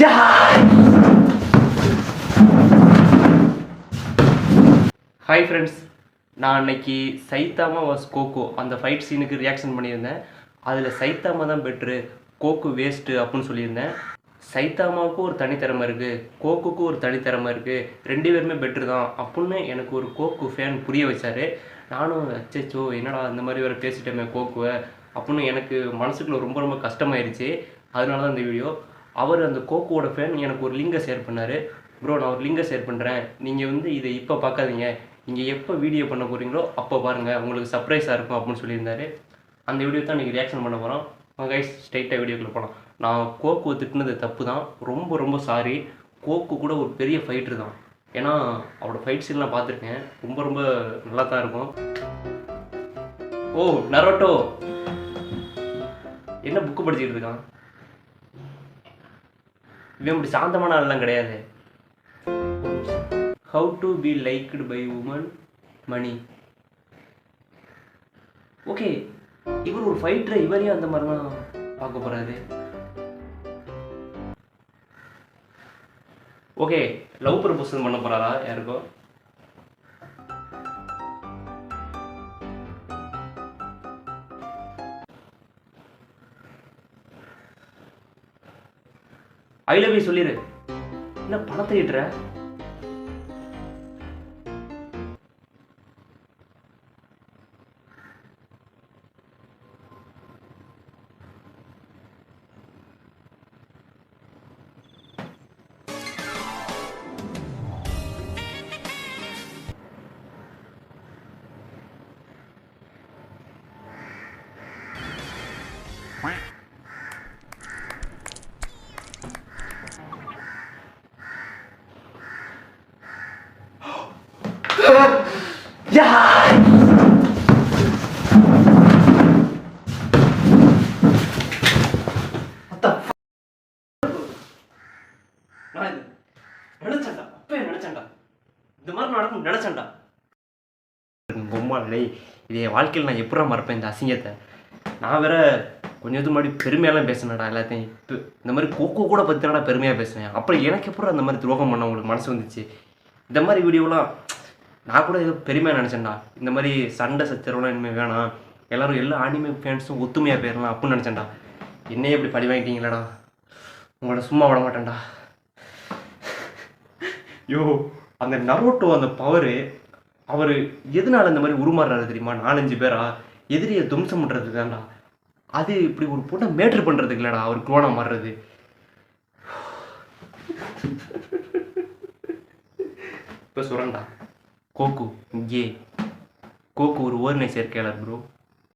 யா. Hi friends நான் அன்னைக்கு Saitama was Goku அந்த ஃபைட் சீனுக்கு ரியாக்ஷன் பண்ணியிருந்தேன். அதில் சைத்தாமா தான் பெட்ரு கோக்கு வேஸ்ட்டு அப்படின்னு சொல்லியிருந்தேன். சைத்தாமாவுக்கும் ஒரு தனித்திறமை இருக்குது கோக்குக்கும் ஒரு தனித்திறமை இருக்குது ரெண்டு பேருமே பெட்ரு தான் அப்புடின்னு எனக்கு ஒரு கோக்கு ஃபேன் புரிய வச்சார். நானும் அச்சோ என்னடா இந்த மாதிரி வேறு பேசிட்டோமே கோக்குவை அப்புடின்னு எனக்கு மனசுக்குள்ள ரொம்ப ரொம்ப கஷ்டமாயிருச்சு. அதனால தான் இந்த வீடியோ அவர் அந்த கோக்கோட ஃபேன் எனக்கு ஒரு லிங்கை ஷேர் பண்ணார். ப்ரோ நான் ஒரு லிங்கை ஷேர் பண்ணுறேன் நீங்கள் வந்து இதை இப்போ பார்க்காதீங்க. நீங்கள் எப்போ வீடியோ பண்ண போகிறீங்களோ அப்போ பாருங்கள் உங்களுக்கு சர்ப்ரைஸாக இருக்கும் அப்படின்னு சொல்லியிருந்தாரு. அந்த வீடியோ தான் நீங்கள் ரியாக்ஷன் பண்ண போகிறோம் கைஸ் ஸ்ட்ரைட்டாக வீடியோக்குள்ளே போகலாம் நான் கோக்கு திட்டினது தப்பு தான். ரொம்ப ரொம்ப சாரி கோக்கு கூட ஒரு பெரிய ஃபைட்ரு தான். ஏன்னா அவரோட ஃபைட் சீன்லாம் பார்த்துருக்கேன். ரொம்ப ரொம்ப நல்லா தான் இருக்கும். ஓ நரோட்டோ என்ன புக்கு படிச்சுக்கிட்டு இருக்கான்? இவன் இப்படி சாந்தமான ஆள்லாம் கிடையாது. How to be liked by woman money okay இவர் ஒரு ஃபைட்டர் இவரையும் அந்த மாதிரிலாம் பார்க்க போறாரு? ஓகே லவ் ப்ரப்போசல் பண்ண போறாரா யாருக்கோ? ஐ லவ் யூ சொல்லிடு என்ன பணத்தை ஈட்டுற Quack. இது நினைச்சேன்டா அப்பவே நினைச்சேன்டா. இந்த மாதிரி நடக்கும் நினைச்சேன்டா. பொம்மை டேய் இது என் வாழ்க்கையில் நான் எப்படா மறப்பேன் இந்த அசிங்கத்தை? நான் வேற கொஞ்சம் இது முன்னாடி பெருமையெல்லாம் பேசினடா எல்லாத்தையும். இப்போ இந்த மாதிரி கோகோ கூட பற்றினடா பெருமையாக பேசுவேன் அப்புறம் எனக்கு எப்பறம் அந்த மாதிரி துரோகம் பண்ண உங்களுக்கு மனசு வந்துச்சு? இந்த மாதிரி வீடியோலாம் நான் கூட ஏதோ பெருமையாக நினச்சேன்டா. இந்த மாதிரி சண்டை சச்சரவுலாம் இனிமேல் வேணாம். எல்லோரும் எல்லா ஆனிமே ஃபேன்ஸும் ஒத்துமையாக போயிடலாம் அப்படின்னு நினச்சேன்டா. என்னையே இப்படி பழி வாங்கிட்டீங்களாடா. உங்களோட சும்மா விட மாட்டேன்டா. யோ அந்த நரோட்டோ அந்த பவரு அவர் எதனால இந்த மாதிரி உருமாறுறாரு தெரியுமா? நாலஞ்சு பேரா? எதிரியை தும்சம் பண்ணுறதுக்கு தான்டா. அது இப்படி ஒரு பொண்ணை மேட்ரு பண்ணுறதுக்கு இல்லைடா அவர் குளோனா மாறுறது. இப்போ சொல்கிறேன்டா கோகு ஏ கோகு ஒரு ஓர்னை சேர்க்கையாளர் ப்ரோ